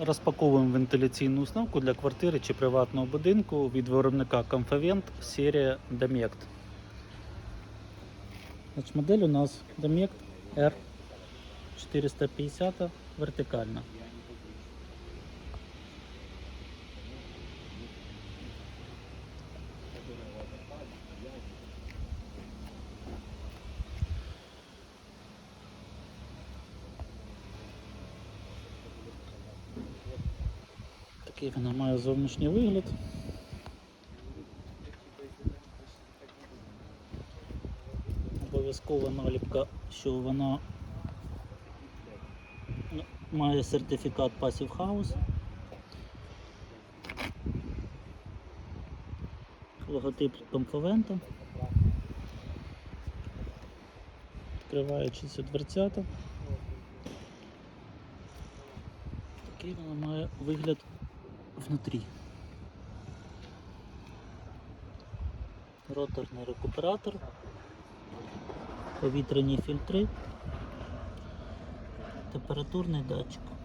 Розпаковуємо вентиляційну установку для квартири чи приватного будинку від виробника Comfavent серія Domect. Значить, модель у нас Domect R450 вертикальна. Такий вона має зовнішній вигляд. Обов'язкова наліпка, що вона має сертифікат Passive House. Логотип Комфовента. Відкриваючися дверцята. Такий вона має вигляд внутрі. Роторний рекуператор, повітряні фільтри, температурний датчик.